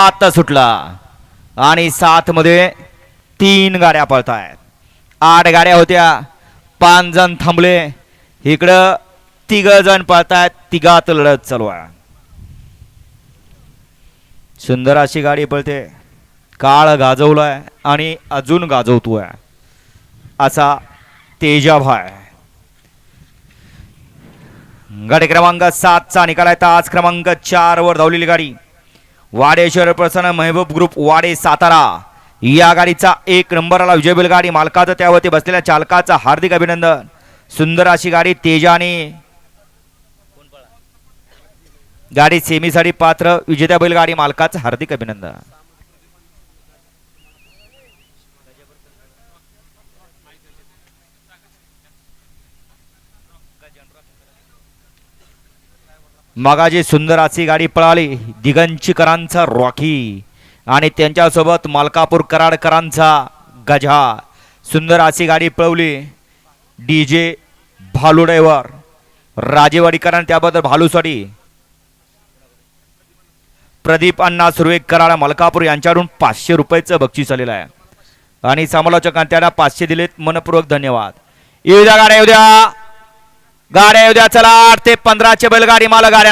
आता सुटला. आणि सात मध्ये तीन गाड्या पळतायत. आठ गाड्या होत्या. पाच जण थांबले. इकडं तिघ जण पळतायत. तिघात लढत चालू आहे. सुंदर अशी गाडी पळते. काळ गाजवलाय आणि अजून गाजवतोय. असा तेजाभाय गाडी क्रमांक सातचा निकाल आहे. तास क्रमांक चार वर धावलेली गाडी. वाडेश्वर प्रसन्न महबूब ग्रुप वाडे सातारा. या गाडीचा एक नंबरला विजय गाडी मालकाचं त्यावरती बसलेल्या चालकाचं हार्दिक अभिनंदन. सुंदर अशी गाडी तेजाने. गाडी सेमीसाठी पात्र विजेत्या बैलगाडी मालकाचं हार्दिक अभिनंदन. मागाजी सुंदराची गाडी पळाली. दिगंचीकरांचा रॉकी. आणि त्यांच्यासोबत मालकापूर कराडकरांचा गजा. सुंदर गाडी पळवली. डी जे भालू ड्रायव्हर राजेवाडीकरांनी त्याबद्दल भालूसाठी. प्रदीप अण्णा सुर्वेक कराड मलकापूर यांच्याकडून पाचशे रुपयेचं बक्षीस आलेलं आहे. आणि समालोचकांनी त्यांना पाचशे दिलेत. मनपूर्वक धन्यवाद. येऊ द्या गाड्या येऊ द्या. गाड्या येऊ द्या. चला आठ ते पंधराचे बैलगाडी मला गाड्या